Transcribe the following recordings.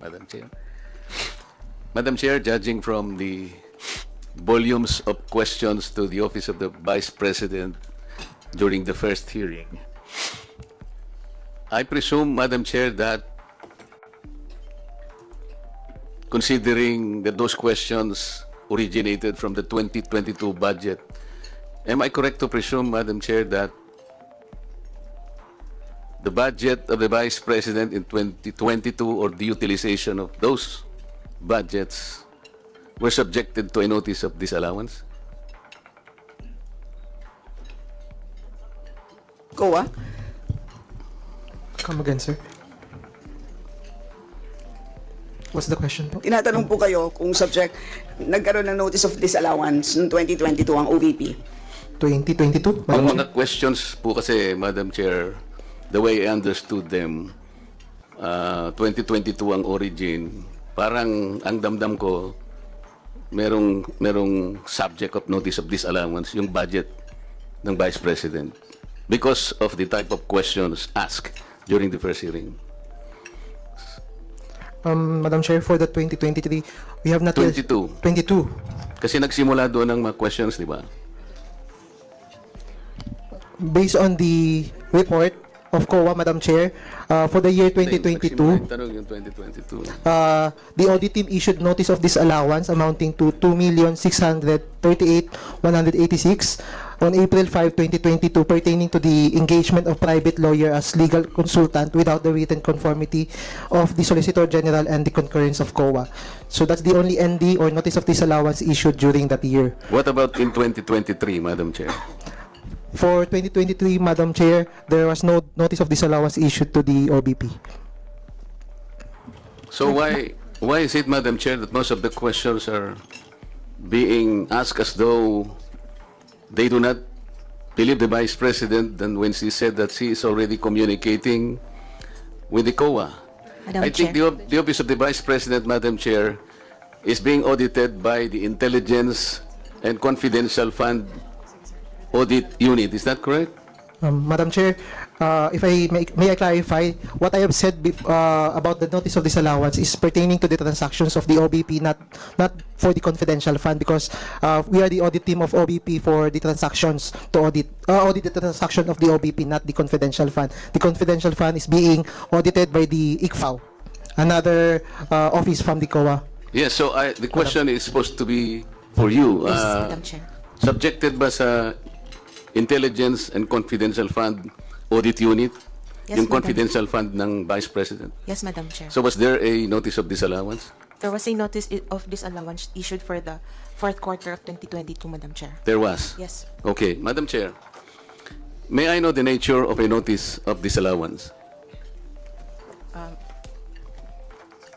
Madam Chair. Madam Chair, judging from the volumes of questions to the Office of the Vice President during the first hearing, I presume, Madam Chair, that considering that those questions originated from the 2022 budget, am I correct to presume, Madam Chair, that the budget of the Vice President in 2022 or the utilization of those budgets were subjected to a notice of disallowance? COA? Come again, sir. What's the question po? Tinatanong po kayo kung subject, nagkaroon ng notice of disallowance noong 2022 ang OVP. 2022? Ang Madam mga questions po kasi, Madam Chair, the way I understood them, uh, 2022 ang origin, parang ang damdam ko, merong, merong subject of notice of disallowance, yung budget ng Vice President because of the type of questions asked during the first hearing. Um, Madam Chair, for the 2023, we have not yet... 22. 22. Kasi nagsimula doon ang mga questions, di ba? Based on the report of COA, Madam Chair, uh, for the year 2022, tanong yung 2022. uh, the audit team issued notice of disallowance amounting to 2,638,186 on April 5, 2022 pertaining to the engagement of private lawyer as legal consultant without the written conformity of the Solicitor General and the concurrence of COA. So that's the only ND or notice of disallowance issued during that year. What about in 2023, Madam Chair? For 2023, Madam Chair, there was no notice of disallowance issued to the OBP. So why why is it, Madam Chair, that most of the questions are being asked as though they do not believe the Vice President and when she said that she is already communicating with the COA? Madam I think Chair. the, the Office of the Vice President, Madam Chair, is being audited by the Intelligence and Confidential Fund Audit Unit. Is that correct? Um, Madam Chair, uh, if I may, may I clarify, what I have said bef- uh, about the notice of disallowance is pertaining to the transactions of the OBP, not not for the confidential fund, because uh, we are the audit team of OBP for the transactions to audit uh, audit the transaction of the OBP, not the confidential fund. The confidential fund is being audited by the ICFAO, another uh, office from the COA. Yes, so I, the question is supposed to be for you. Yes, Uh, Madam Chair. Subjected ba sa Intelligence and Confidential Fund Audit Unit? Yes, yung Madam. confidential fund ng Vice President. Yes, Madam Chair. So was there a notice of disallowance? there was a notice i- of disallowance issued for the fourth quarter of 2022, Madam Chair. There was? Yes. Okay, Madam Chair, may I know the nature of a notice of disallowance? Um,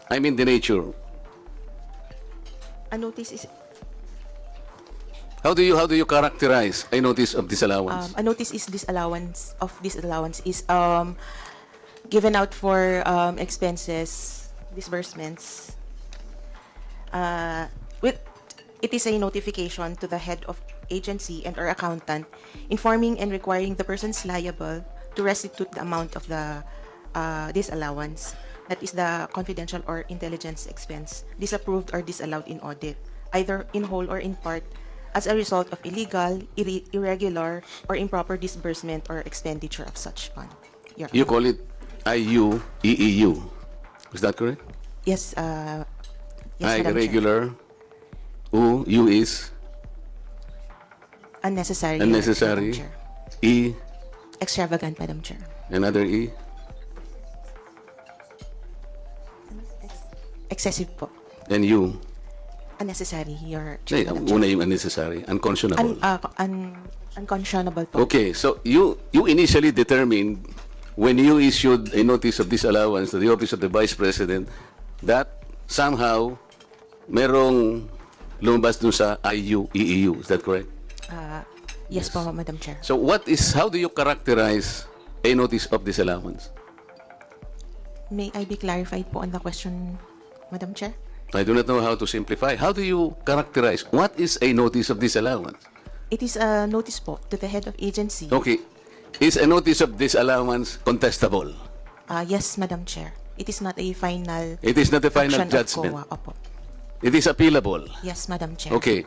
I mean the nature. a notice is How do you how do you characterize a notice of disallowance? um, a notice is disallowance of disallowance is um given out for um, expenses disbursements. Uh, with it is a notification to the head of agency and or accountant informing and requiring the persons liable to restitute the amount of the uh, disallowance that is the confidential or intelligence expense disapproved or disallowed in audit either in whole or in part as a result of illegal, irre- irregular, or improper disbursement or expenditure of such fund. Your You call it IUEEU. Is that correct? Yes, uh, yes, Madam Chair. irregular. U, U is Unnecessary. unnecessary. Chair. E, Extravagant, Madam Chair. another E. Excessive po. And U. Unnecessary, Your ang Madam Chair. una yung unnecessary. Unconscionable. Un, uh, un, unconscionable po. Okay, so you you initially determined when you issued a notice of disallowance to the office of the Vice President that somehow merong lumabas dun sa IUEEU. Is that correct? Uh, yes po, Madam Chair. So what is, how do you characterize a notice of disallowance? May I be clarified po on the question, Madam Chair? I do not know how to simplify. How do you characterize? What is a notice of disallowance? It is a notice po to the head of agency. Okay. Is a notice of disallowance contestable? Uh, yes, Madam Chair. It is not a final It is not a final action judgment. of COA. Opo. It is appealable. Yes, Madam Chair. Okay.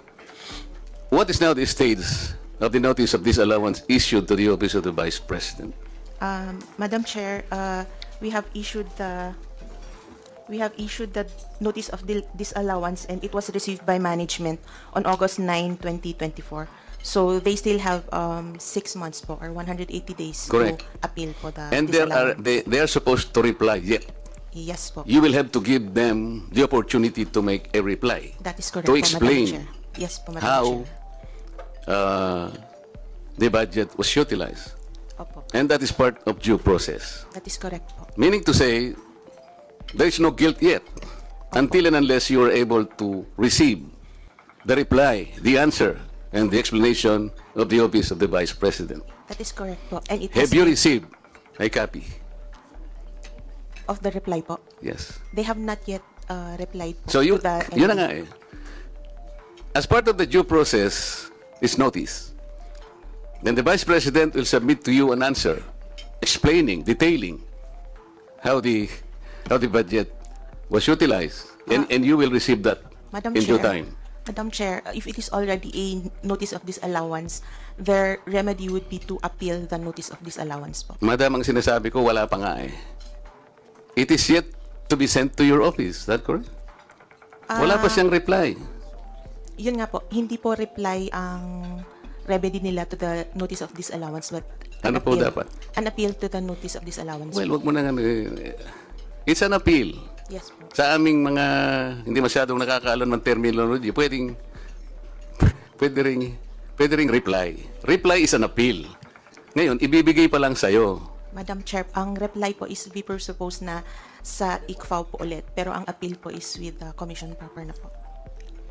What is now the status of the notice of disallowance issued to the office of the Vice President? Um, Madam Chair, uh, we have issued the we have issued the notice of disallowance and it was received by management on August 9, 2024. So they still have um, six months po or 180 days Correct. to appeal po the And they are, disallowance. they, they are supposed to reply yet. yes po. You will have to give them the opportunity to make a reply. That is correct to po, explain Chair. Yes po, Madam how Chair. uh, the budget was utilized. Opo. And that is part of due process. That is correct po. Meaning to say, there is no guilt yet until and unless you are able to receive the reply, the answer, and the explanation of the office of the Vice President. That is correct po. And it Have you received a copy? of the reply po. Yes. They have not yet uh, replied So you, to the yun na nga eh. As part of the due process is notice. Then the Vice President will submit to you an answer explaining, detailing how the the budget was utilized. And, and you will receive that Madam in Chair, due time. Madam Chair, if it is already a notice of disallowance, their remedy would be to appeal the notice of disallowance po. Madam, ang sinasabi ko, wala pa nga eh. It is yet to be sent to your office. Is that correct? Wala pa siyang reply. Yun nga po, hindi po reply ang remedy nila to the notice of disallowance but an Ano po appeal- dapat? An appeal to the notice of disallowance. Well, wag mo na nga. eh, It's an appeal. yes po. Sa aming mga hindi masyadong nakakaalam ng terminology, pwedeng pwede ring, pwede ring reply. Reply is an appeal. Ngayon, ibibigay pa lang sa'yo. Madam Chair, ang reply po is we presuppose na sa ICFAO po ulit pero ang appeal po is with the commission proper na po.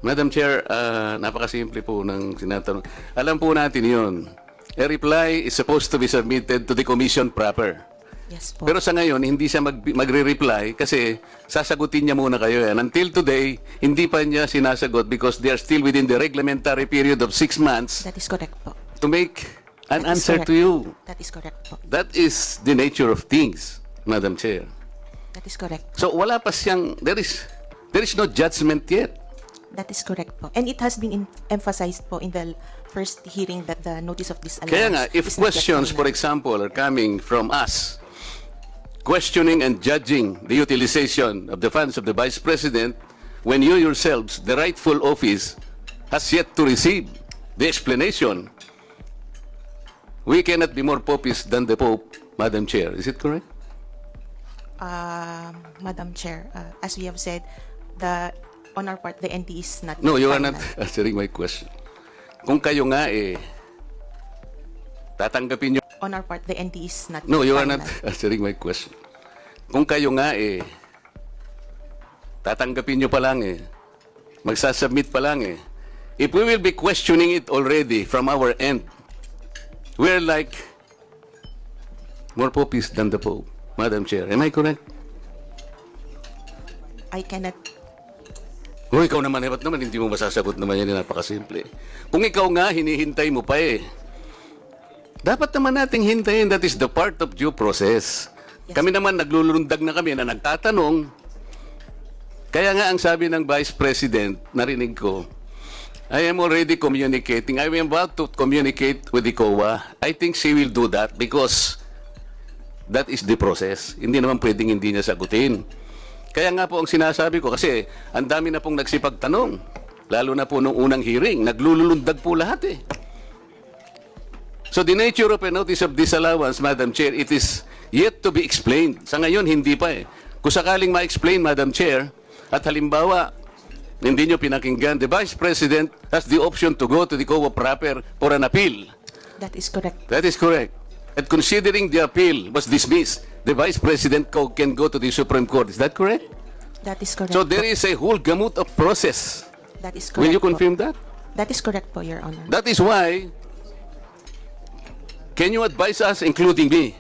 Madam Chair, ah, napakasimple po ng sinatanong. Alam po natin yun. A reply is supposed to be submitted to the commission proper. Yes po. Pero sa ngayon, hindi siya mag, magre-reply kasi sasagutin niya muna kayo yan. Until today, hindi pa niya sinasagot because they are still within the reglementary period of six months That is correct po. to make an That is answer correct. to you. That is correct po. That is the nature of things, Madam Chair. That is correct. So wala pa siyang, there is, there is no judgment yet. That is correct po. And it has been in- emphasized po in the first hearing that the notice of disallowance Kaya nga, if is not yet questions, for example, are coming from us, questioning and judging the utilization of the funds of the Vice President, when you yourselves, the rightful office, has yet to receive the explanation, we cannot be more popis than the Pope, Madam Chair. Is it correct? Um, Madam Chair, uh, as we have said, the on our part, the ND is not No, you are not answering my question. Kung kayo nga eh, tatanggapin nyo On our part, the ND is not No, you are not answering my question. Kung kayo nga eh, tatanggapin nyo pa lang eh, magsasubmit pa lang eh, if we will be questioning it already from our end, we're like more popis than the Pope, Madam Chair. Am I correct? I cannot O ikaw naman, eh, ba't naman hindi mo masasagot naman yan, napakasimple. Kung ikaw nga, hinihintay mo pa eh. Dapat naman nating hintayin, that is the part of due process. Yes. Kami naman, naglulundag na kami na nagtatanong. Kaya nga ang sabi ng Vice President, narinig ko, I am already communicating. I am about to communicate with the COA. I think she will do that because that is the process. Hindi naman pwedeng hindi niya sagutin. Kaya nga po ang sinasabi ko kasi ang dami na pong nagsipagtanong. Lalo na po nung unang hearing, naglulundag po lahat eh. So the nature of a notice of disallowance, Madam Chair, it is yet to be explained. Sa ngayon, hindi pa eh. Kung sakaling ma-explain, Madam Chair, at halimbawa, hindi nyo pinakinggan, the Vice President has the option to go to the COA proper for an appeal. That is correct. That is correct. And considering the appeal was dismissed, the Vice President can go to the Supreme Court. Is that correct? That is correct. So there po. is a whole gamut of process. That is correct. Will you po. confirm that? That is correct po, Your Honor. That is why, can you advise us, including me,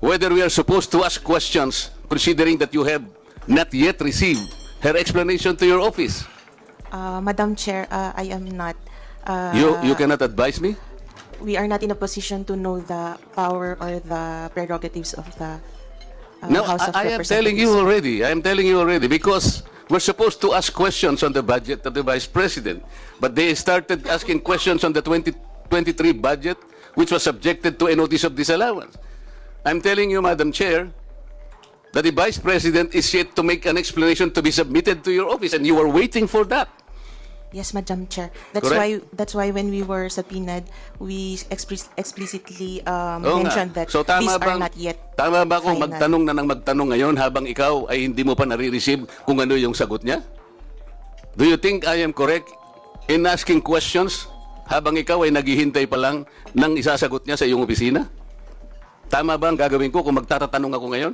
whether we are supposed to ask questions, considering that you have not yet received her explanation to your office? Uh, Madam Chair, uh, I am not. Uh, You, you cannot advise me? we are not in a position to know the power or the prerogatives of the uh, No, House of I, I am telling you already. I am telling you already because we're supposed to ask questions on the budget of the Vice President, but they started asking questions on the 2023 budget, which was subjected to a notice of disallowance. I'm telling you, Madam Chair, that the Vice President is yet to make an explanation to be submitted to your office, and you are waiting for that. Yes, Madam Chair. That's Correct. why that's why when we were subpoenaed, we expres- explicitly um, Oo nga. mentioned that so, tama these bang, are not yet Tama ba kung final. magtanong na ng magtanong ngayon habang ikaw ay hindi mo pa nare-receive kung ano yung sagot niya? Do you think I am correct in asking questions habang ikaw ay naghihintay pa lang ng isasagot niya sa iyong opisina? Tama ba ang gagawin ko kung magtatatanong ako ngayon?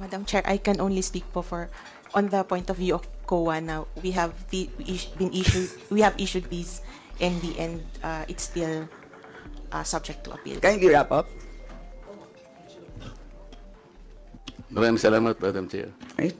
Madam Chair, I can only speak po for on the point of view of COA now. We have the, been issued we have issued these in the end uh, it's still uh, subject to appeal. Kindly wrap up. Maraming salamat, Madam Chair. Right?